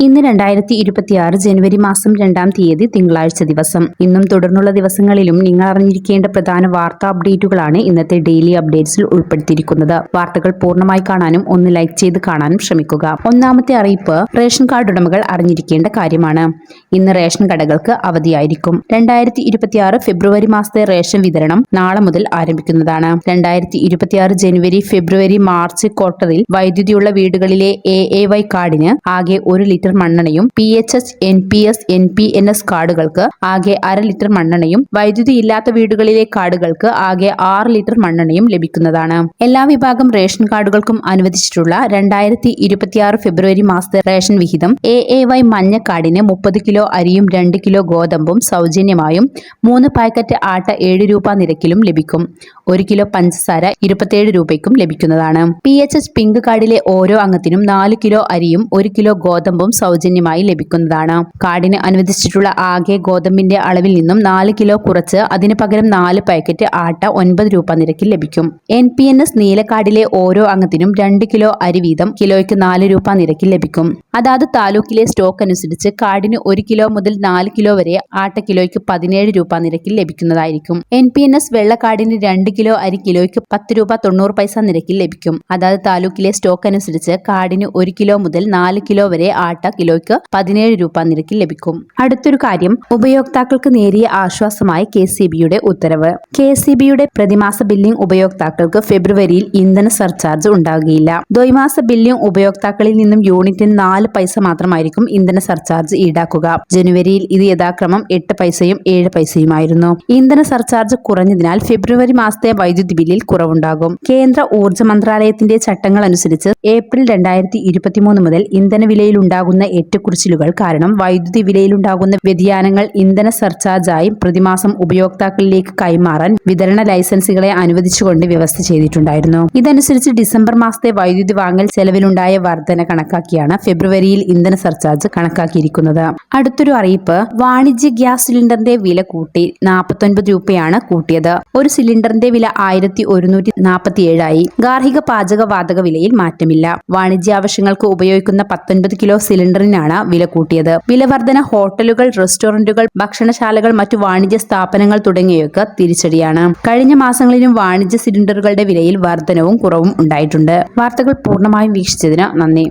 ഇന്ന് രണ്ടായിരത്തി ഇരുപത്തിയാറ് ജനുവരി മാസം രണ്ടാം തീയതി തിങ്കളാഴ്ച ദിവസം. ഇന്നും തുടർന്നുള്ള ദിവസങ്ങളിലും നിങ്ങൾ അറിഞ്ഞിരിക്കേണ്ട പ്രധാന വാർത്താ അപ്ഡേറ്റുകളാണ് ഇന്നത്തെ ഡെയിലി അപ്ഡേറ്റ്സിൽ ഉൾപ്പെടുത്തിയിരിക്കുന്നത്. വാർത്തകൾ പൂർണമായി കാണാനും ഒന്ന് ലൈക്ക് ചെയ്ത് കാണാനും ശ്രമിക്കുക. ഒന്നാമത്തെ അറിയിപ്പ് റേഷൻ കാർഡ് ഉടമകൾ അറിഞ്ഞിരിക്കേണ്ട കാര്യമാണ്. ഇന്ന് റേഷൻ കടകൾക്ക് അവധിയായിരിക്കും. രണ്ടായിരത്തി ഇരുപത്തിയാറ് ഫെബ്രുവരി മാസത്തെ റേഷൻ വിതരണം നാളെ മുതൽ ആരംഭിക്കുന്നതാണ്. രണ്ടായിരത്തി ഇരുപത്തിയാറ് ജനുവരി ഫെബ്രുവരി മാർച്ച് ക്വാർട്ടറിൽ വൈദ്യുതിയുള്ള വീടുകളിലെ എ എ വൈ കാർഡിന് ആകെ ഒരു litre മണ്ണെണ്ണയും P H S N P S N P N S കാർഡുകൾക്ക് ആകെ അര ലിറ്റർ മണ്ണെണ്ണയും വൈദ്യുതി ഇല്ലാത്ത വീടുകളിലെ കാർഡുകൾക്ക് ആകെ ആറ് ലിറ്റർ മണ്ണെണ്ണയും ലഭിക്കുന്നതാണ്. എല്ലാ വിഭാഗം റേഷൻ കാർഡുകൾക്കും അനുവദിച്ചിട്ടുള്ള രണ്ടായിരത്തി ഇരുപത്തിയാറ് ഫെബ്രുവരി മാസത്തെ റേഷൻ വിഹിതം എ എ വൈ മഞ്ഞ കാർഡിന് മുപ്പത് കിലോ അരിയും രണ്ട് കിലോ ഗോതമ്പും സൗജന്യമായും മൂന്ന് പാക്കറ്റ് ആട്ട ഏഴ് രൂപ നിരക്കിലും ലഭിക്കും. ഒരു കിലോ പഞ്ചസാര ഇരുപത്തിയേഴ് രൂപയ്ക്കും ലഭിക്കുന്നതാണ്. പി എച്ച് എസ് പിങ്ക് കാർഡിലെ ഓരോ അംഗത്തിനും നാല് കിലോ അരിയും ഒരു കിലോ ഗോതമ്പും സൗജന്യമായി ലഭിക്കുന്നതാണ്. കാർഡിന് അനുവദിച്ചിട്ടുള്ള ആകെ ഗോതമ്പിന്റെ അളവിൽ നിന്നും നാല് കിലോ കുറച്ച് അതിന് പകരം നാല് പാക്കറ്റ് ആട്ട ഒൻപത് രൂപ നിരക്കിൽ ലഭിക്കും. എൻ പി എൻ എസ് നീലക്കാടിലെ ഓരോ അംഗത്തിനും രണ്ട് കിലോ അരി വീതം കിലോയ്ക്ക് നാല് രൂപ നിരക്കിൽ ലഭിക്കും. അതാത് താലൂക്കിലെ സ്റ്റോക്ക് അനുസരിച്ച് കാർഡിന് ഒരു കിലോ മുതൽ നാല് കിലോ വരെ ആട്ട കിലോയ്ക്ക് പതിനേഴ് രൂപ നിരക്കിൽ ലഭിക്കുന്നതായിരിക്കും. എൻ പി എൻ എസ് വെള്ളക്കാടിന് രണ്ട് കിലോ അരി കിലോയ്ക്ക് പത്ത് രൂപ തൊണ്ണൂറ് പൈസ നിരക്കിൽ ലഭിക്കും. അതാത് താലൂക്കിലെ സ്റ്റോക്ക് അനുസരിച്ച് കാർഡിന് ഒരു കിലോ മുതൽ നാല് കിലോ വരെ ആട്ട കിലോയ്ക്ക് പതിനേഴ് രൂപ നിരക്കിൽ ലഭിക്കും. അടുത്തൊരു കാര്യം ഉപയോക്താക്കൾക്ക് നേരിയ ആശ്വാസമായ കെ സി ബിയുടെ ഉത്തരവ്. കെ സി ബിയുടെ പ്രതിമാസ ബില്ലിംഗ് ഉപയോക്താക്കൾക്ക് ഫെബ്രുവരിയിൽ ഇന്ധന സർചാർജ് ഉണ്ടാകുകയില്ല ദ്വൈമാസ ബില്ലിംഗ് ഉപയോക്താക്കളിൽ നിന്നും യൂണിറ്റിന് നാല് പൈസ മാത്രമായിരിക്കും ഇന്ധന സർചാർജ് ഈടാക്കുക. ജനുവരിയിൽ ഇത് യഥാക്രമം എട്ട് പൈസയും ഏഴ് പൈസയുമായിരുന്നു. ഇന്ധന സർചാർജ് കുറഞ്ഞതിനാൽ ഫെബ്രുവരി മാസത്തെ വൈദ്യുതി ബില്ലിൽ കുറവുണ്ടാകും. കേന്ദ്ര ഊർജ മന്ത്രാലയത്തിന്റെ ചട്ടങ്ങൾ അനുസരിച്ച് ഏപ്രിൽ രണ്ടായിരത്തി മുതൽ ഇന്ധന വിലയിലുണ്ടാകുന്ന ഏറ്റക്കുറിച്ചിലുകൾ കാരണം വൈദ്യുതി വിലയിലുണ്ടാകുന്ന വ്യതിയാനങ്ങൾ ഇന്ധന സർചാർജായി പ്രതിമാസം ഉപയോക്താക്കളിലേക്ക് കൈമാറാൻ വിതരണ ലൈസൻസുകളെ അനുവദിച്ചുകൊണ്ട് വ്യവസ്ഥ ചെയ്തിട്ടുണ്ടായിരുന്നു. ഇതനുസരിച്ച് ഡിസംബർ മാസത്തെ വൈദ്യുതി വാങ്ങൽ ചെലവിലുണ്ടായ വർധന കണക്കാക്കിയാണ് ഫെബ്രുവരിയിൽ ഇന്ധന സർചാർജ് കണക്കാക്കിയിരിക്കുന്നത്. അടുത്തൊരു അറിയിപ്പ് വാണിജ്യ ഗ്യാസ് സിലിണ്ടറിന്റെ വില കൂട്ടി നാൽപ്പത്തൊൻപത് രൂപയാണ് കൂട്ടിയത്. ഒരു സിലിണ്ടറിന്റെ വില ആയിരത്തി ഒരുന്നൂറ്റി നാൽപ്പത്തിയേഴായി. ഗാർഹിക പാചക വാതക വിലയിൽ മാറ്റമില്ല. വാണിജ്യ ആവശ്യങ്ങൾക്ക് ഉപയോഗിക്കുന്ന പത്തൊൻപത് കിലോ സിലിണ്ടറിനാണ് വില കൂട്ടിയത്. വില വർധന ഹോട്ടലുകൾ റെസ്റ്റോറന്റുകൾ ഭക്ഷണശാലകൾ മറ്റു വാണിജ്യ സ്ഥാപനങ്ങൾ തുടങ്ങിയവയ്ക്ക് തിരിച്ചടിയാണ്. കഴിഞ്ഞ മാസങ്ങളിലും വാണിജ്യ സിലിണ്ടറുകളുടെ വിലയിൽ വർധനവും കുറവും ഉണ്ടായിട്ടുണ്ട്. വാർത്തകൾ പൂർണമായും വീക്ഷിച്ചതിന് നന്ദി.